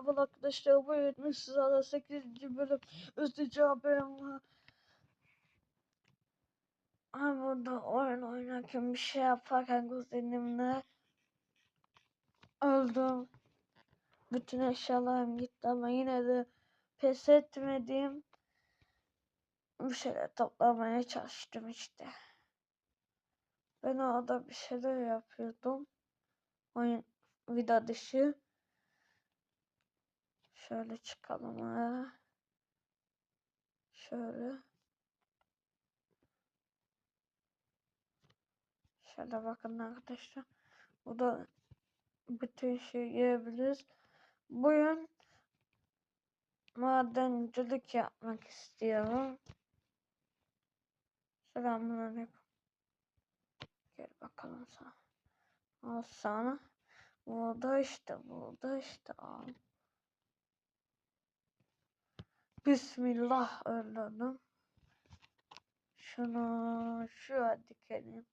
merhaba arkadaşlar. Bu 70 sırada 8. bölüm üstü cevabım. Ben burada oyun oynarken bir şey yaparken kuzenimle öldüm. Bütün eşyalarım gitti ama yine de pes etmedim. Bir şeyler toplamaya çalıştım işte. Ben orada bir şeyler yapıyordum. Oyun video dışı. Şöyle çıkalım ha. Şöyle. Şöyle bakın arkadaşlar. Bu da bütün şey yiyebiliriz. Bugün madencilik yapmak istiyorum. Selamünaleyküm. Gel bakalım sana. Al sana. Burada işte, burada işte al. Bismillah öldürdüm. Şunu şuraya dikelim.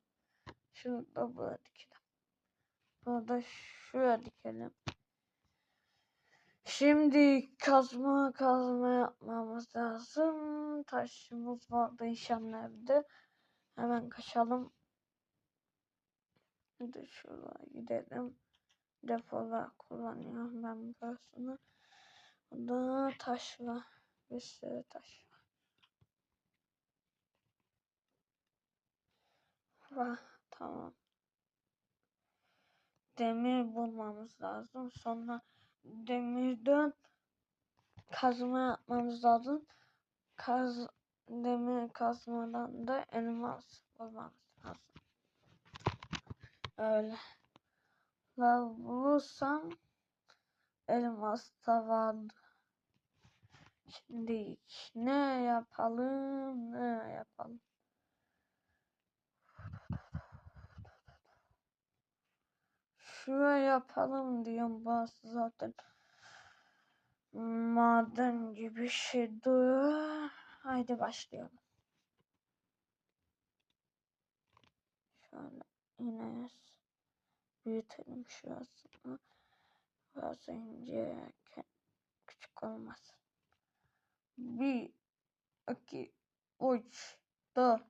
Şunu da buraya dikelim. Burada şuraya dikelim. Şimdi kazma kazma yapmamız lazım. Taşımız vardı inşallah evde. Hemen kaçalım. Hadi şuraya gidelim. Depolar kullanıyorum ben burasını. Burada taş var. Bir sürü taş var. Var. Tamam. Demir bulmamız lazım. Sonra demirden kazma yapmamız lazım. Kaz demir kazmadan da elmas bulmamız lazım. Öyle. Lav bulursam elmas da vardı. Şimdi ne yapalım ne yapalım. Şuraya yapalım diyorum bazı zaten. Maden gibi şey duruyor. Haydi başlayalım. Şöyle yine büyütelim şurasını. Biraz ince küçük olmasın. Bir, iki, üç, dört.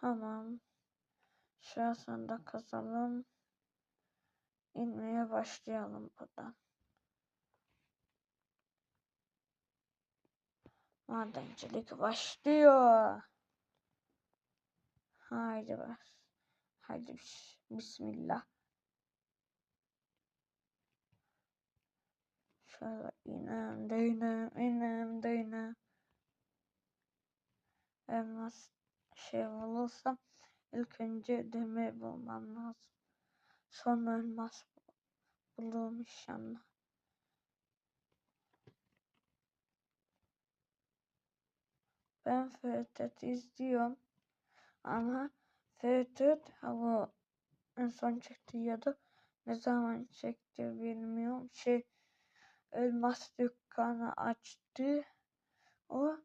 Tamam. Şurasını da kazalım. İnmeye başlayalım buradan. Madencilik başlıyor. Haydi bas. Haydi bismillah. Şöyle inem de inem inem de inem. Elmas şey bulursam ilk önce demir bulmam lazım. Sonra elmas bulurum inşallah. Ben Ferdet izliyorum. Ama Ferdet hava en son çekti ya da ne zaman çekti bilmiyorum. Şey elmas dükkanı açtı. O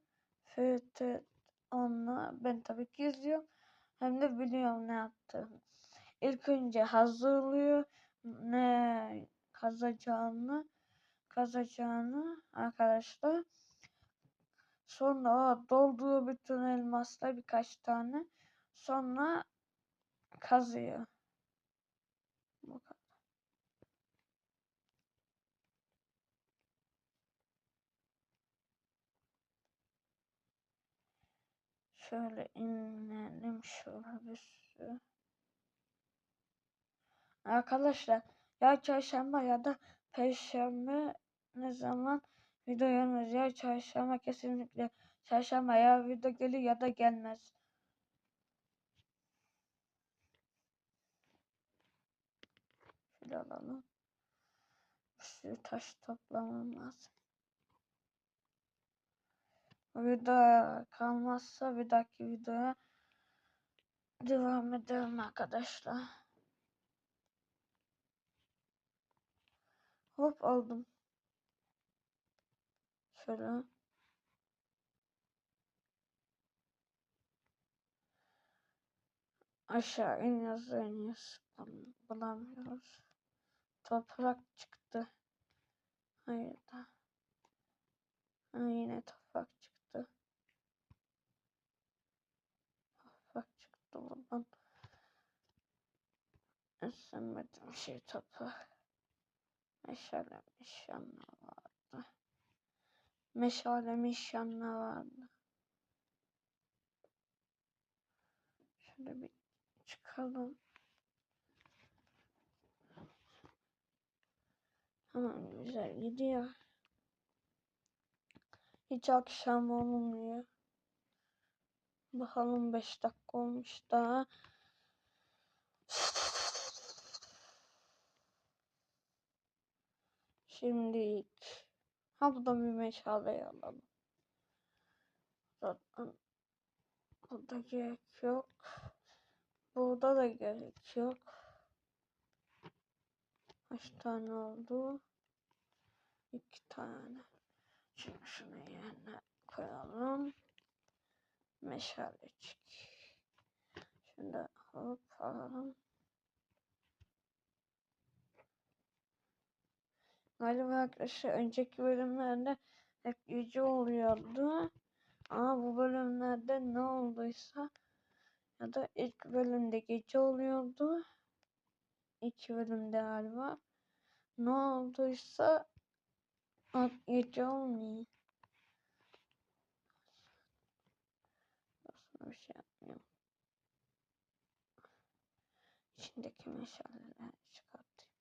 Ferdet onunla ben tabii ki izliyorum. Hem de biliyorum ne yaptığını. İlk önce hazırlıyor ne kazacağını kazacağını arkadaşlar. Sonra o dolduğu bütün elmasla birkaç tane. Sonra kazıyor. Bu kadar. Şöyle inelim şöyle bir sürü. Arkadaşlar ya çarşamba ya da perşembe ne zaman video gelmez ya çarşamba kesinlikle çarşamba ya video gelir ya da gelmez. Şöyle alalım. Bir sürü taş toplamam lazım. Video kalmazsa bir dahaki videoya devam edelim arkadaşlar. Hop aldım. Şöyle. Aşağı iniyoruz iniyoruz. Bulam- Bulamıyoruz. Toprak çıktı. Hayır. Ha, yine toprak çıktı. Buradan. Esemedim şey toprak. Meşale mişanla vardı. Meşale mişanla vardı. Şöyle bir çıkalım. Tamam güzel gidiyor. Hiç akşam olmuyor. Bakalım 5 dakika olmuş daha. Şimdi ha bu da bir meşale alalım. Zaten burada gerek yok. Burada da gerek yok. Kaç tane oldu? İki tane. Şimdi şunu yerine koyalım. Meşalecik. Şimdi hop alalım. Galiba arkadaşlar önceki bölümlerde hep gece oluyordu. Ama bu bölümlerde ne olduysa ya da ilk bölümde gece oluyordu. İki bölümde galiba. Ne olduysa gece olmuyor. Aslında bir şey yapmıyorum. İçindeki meşaleleri çıkartayım.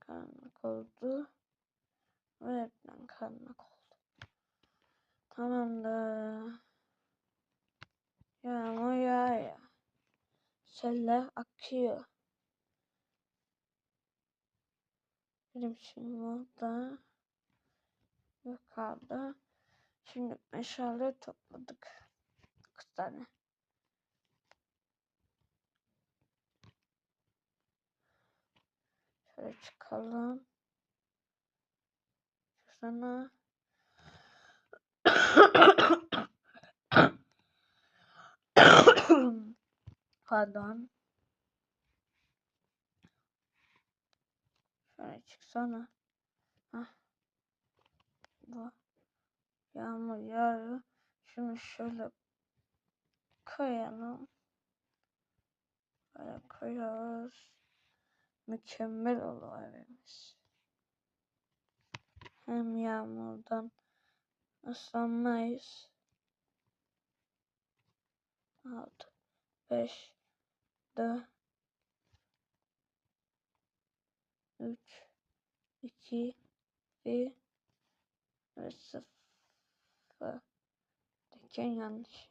Karanlık oldu. Öğretmen karanlık oldu. Tamamdır. Yağmur yağıyor. Seller akıyor. Benim şimdi burada yukarıda. Şimdi meşale topladık. 9 tane. Şöyle çıkalım. Şuna. Pardon. Şöyle çıksana. Yağmur yağıyor. Şunu şöyle koyalım. Böyle koyuyoruz. Mükemmel olur evimiz. Hem yağmurdan ıslanmayız. 6 5 4 3 2 1 ve 0 Ken yanlış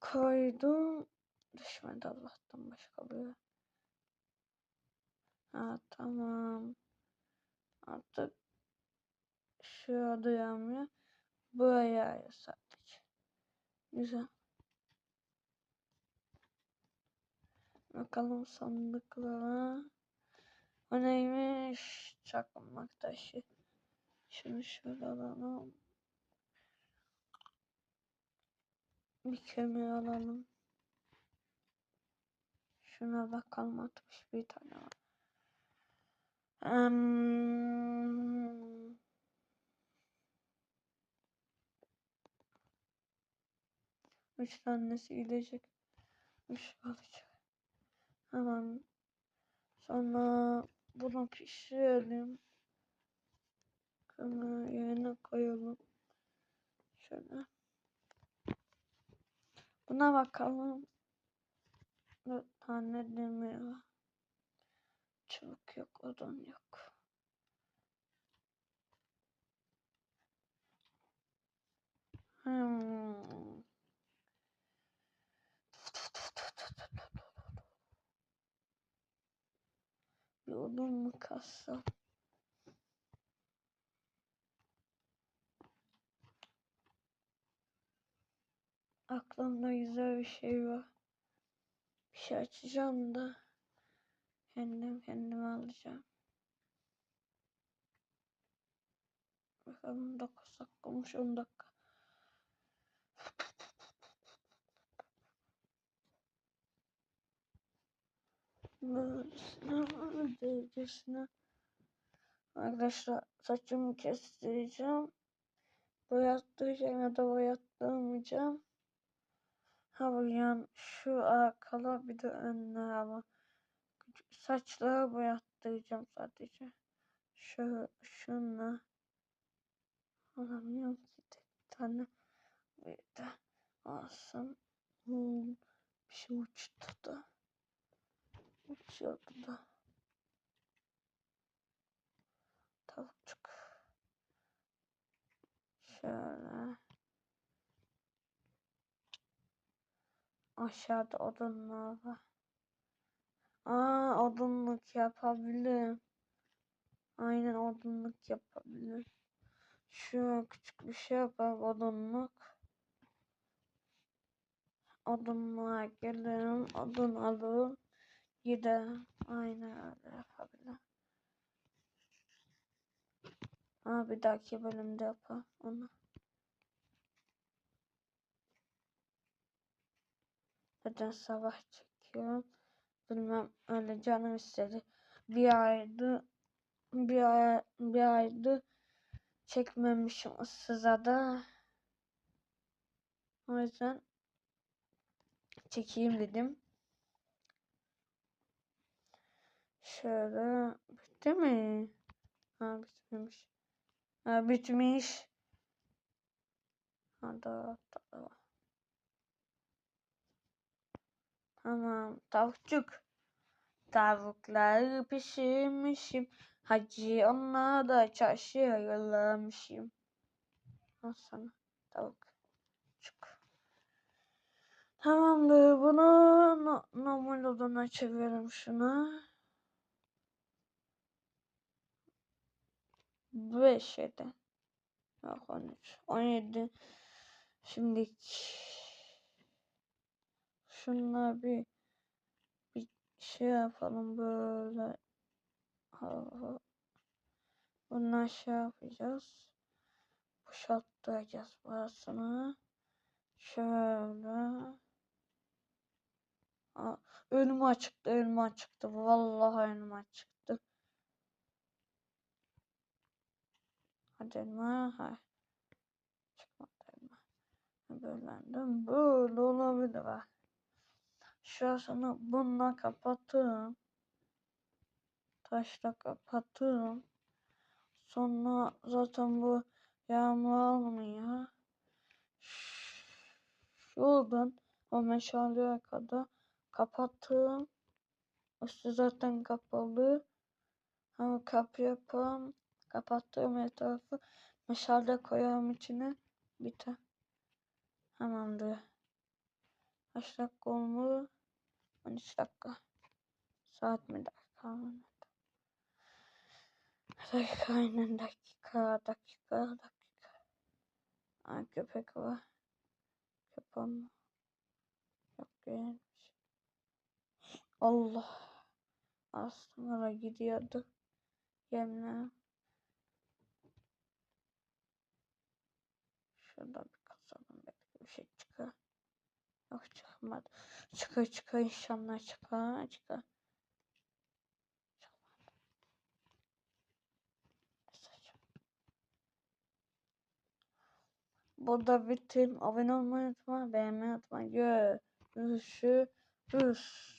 koydum. Düşmedi Allah'tan başka bir. Ha tamam. Artık şu adı yanmıyor. Buraya sadece. Güzel. Bakalım sandıklara. O neymiş? Çakmak taşı. Şunu şöyle alalım. Bir kömür alalım. Şuna bakalım 61 tane var. Um, üç tanesi gidecek. Üç kalacak. Hemen sonra bunu pişirelim. Kömür yerine koyalım. Şöyle. Buna bakalım. Dört tane demir var. Çubuk yok, odun yok. Hmm. Bir odun mu kassam? Aklımda güzel bir şey var. Bir şey açacağım da kendim kendime alacağım. 19 dakika olmuş 10 dakika. Böylesine böylesine. Arkadaşlar saçımı kestireceğim. Boyattıracağım ya da boyattırmayacağım. Ha bu yan şu arkalı bir de ama. Küçük Saçları boyattıracağım sadece. Şu şunla. Alamıyorum ki tek tane. Bir de alsam. Hmm, bir şey uçtu da. Uçuyordu da. Tavukçuk. Şöyle. Aşağıda odunlar var. Aa odunluk yapabilirim. Aynen odunluk yapabilirim. Şu küçük bir şey yapalım odunluk. Odunluğa gelirim. Odun alırım. Giderim. Aynen öyle yapabilirim. Aa, bir dahaki bölümde yapalım onu. Zaten sabah çekiyorum. Bilmem öyle canım istedi. Bir aydı bir ay bir aydı çekmemişim ıssıza da. O yüzden çekeyim dedim. Şöyle bitti mi? Ha bitmemiş. Ha bitmiş. Ha da, da. Tamam tavukçuk. Tavukları pişirmişim. Hacı onları da çarşıya yollamışım. Al sana tavuk. Çuk. Tamamdır bunu no normal odana çevirelim şunu. 5 yedi. Yok 13. 17. Şimdi şunlar bir bir şey yapalım böyle. Bunu aşağı yapacağız. Boşalttıracağız burasını. Şöyle. Önüm açıktı, önüm açıktı. Vallahi önüm açıktı. Hadi elma. Ha. Çıkmadı elma. Böylendim. Böyle olabilir bak. Şurasını bununla kapatırım. Taşla kapatırım. Sonra zaten bu yağmur almıyor. Şuradan o meşaleye kadar kapattım. Üstü zaten kapalı. Ama kapı yapalım. Kapattığım etrafı meşale koyarım içine. Biter. Tamamdır. Kaç dakika oldu? 13 dakika. Saat mi dakika mı? Dakika aynen dakika dakika dakika. Aa, köpek var. Köpeğim. Yok gelmiş. Allah. Aslında gidiyordu. Yemle. Şurada bir kazalım belki bir şey çıkar. Yok çıkmadı. Çıkar çıkar inşallah çıkar çıkar. Burada bitim. Abone olmayı unutma. Beğenmeyi unutma. Görüşürüz.